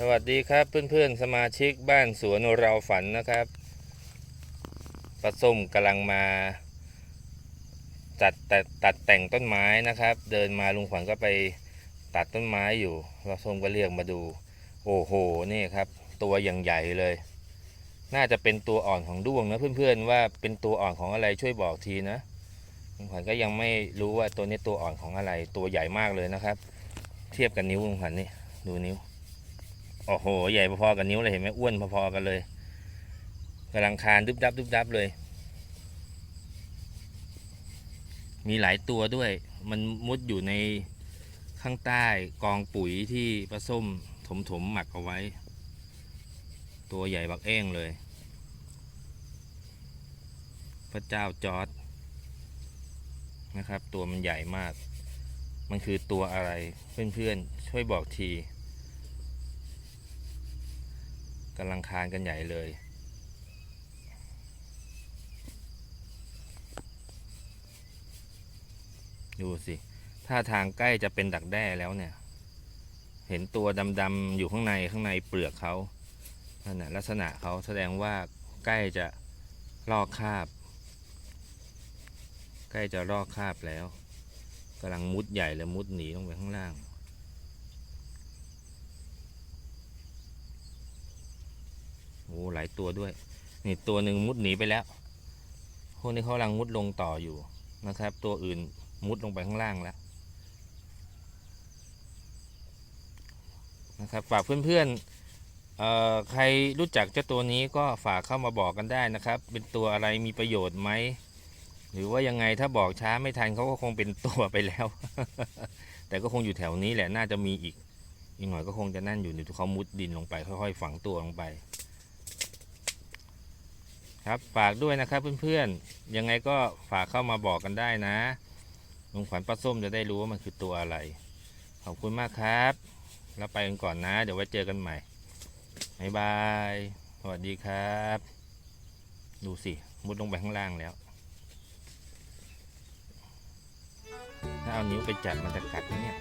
สวัสดีครับเพื่อนๆสมาชิกบ้านสวนเราฝันนะครับปลาส้มกำลังมาจัดตัดตัดแต่งต้นไม้นะครับ เดินมาลุงขวัญก็ไปตัดต้นไม้อยู่ปลาส้มก็เรียกมาดู โอ้โหนี่ครับ ตัวอย่างใหญ่เลย น่าจะเป็นตัวอ่อนของด้วงนะเพื่อนๆว่าเป็นตัวอ่อนของอะไรช่วยบอกทีนะลุงขวัญก็ยังไม่รู้ว่าตัวนี้ตัวอ่อนของอะไรตัวใหญ่มากเลยนะครับ เทียบกับนิ้วลุงขวัญนี่ดูนิ้ว โอ้โห ใหญ่พอๆกับนิ้วเลยเห็นไหมอ้วนพอๆกันเลยกำลังคานดึบดับดึบดับเลย มีหลายตัวด้วย มันมุดอยู่ในข้างใต้กองปุ๋ยที่ปลาส้มถมถมๆหมักเอาไว้ ตัวใหญ่บักเอ้งเลย พระเจ้าจอร์ดนะครับ ตัวมันใหญ่มาก มันคือตัวอะไรเพื่อนๆ ช่วยบอกที กำลังคานกันใหญ่เลย ดูสิถ้าทางใกล้จะเป็นดักแด้แล้วเนี่ย เห็นตัวดำๆอยู่ข้างในข้างในเปลือกเขานั่นแหละลักษณะเขาแสดงว่าใกล้จะลอกคาบ ใกล้จะลอกคาบแล้วกำลังมุดใหญ่เลยมุดหนีลงไปข้างล่าง อ้หลายตัวด้วย นี่ตัวหนึ่งมุดหนีไปแล้ว พวกนี้เขากำลังมุดลงต่ออยู่นะครับ ตัวอื่นมุดลงไปข้างล่างแล้วนะครับฝากเพื่อนๆเอ่อใครรู้จักเจ้าตัวนี้ก็ฝากเข้ามาบอกกันได้นะครับ เป็นตัวอะไรมีประโยชน์ไหมหรือว่ายังไงถ้าบอกช้าไม่ทันเขาก็คงเป็นตัวไปแล้ว แต่ก็คงอยู่แถวนี้แหละน่าจะมีอีก อีกหน่อยก็คงจะนั่นอยู่เดี๋ยวเขามุดดินลงไปค่อยๆฝังตัวลงไป ครับฝากด้วยนะครับเพื่อนๆ ยังไงก็ฝากเข้ามาบอกกันได้นะลุงขวัญป้าส้มจะได้รู้ว่ามันคือตัวอะไร ขอบคุณมากครับแล้วไปกันก่อนนะ เดี๋ยวไว้เจอกันใหม่บ๊ายบาย สวัสดีครับ ดูสิ มุดลงไปข้างล่างแล้ว ถ้าเอานิ้วไปจับมันจะกัดไหมเนี่ย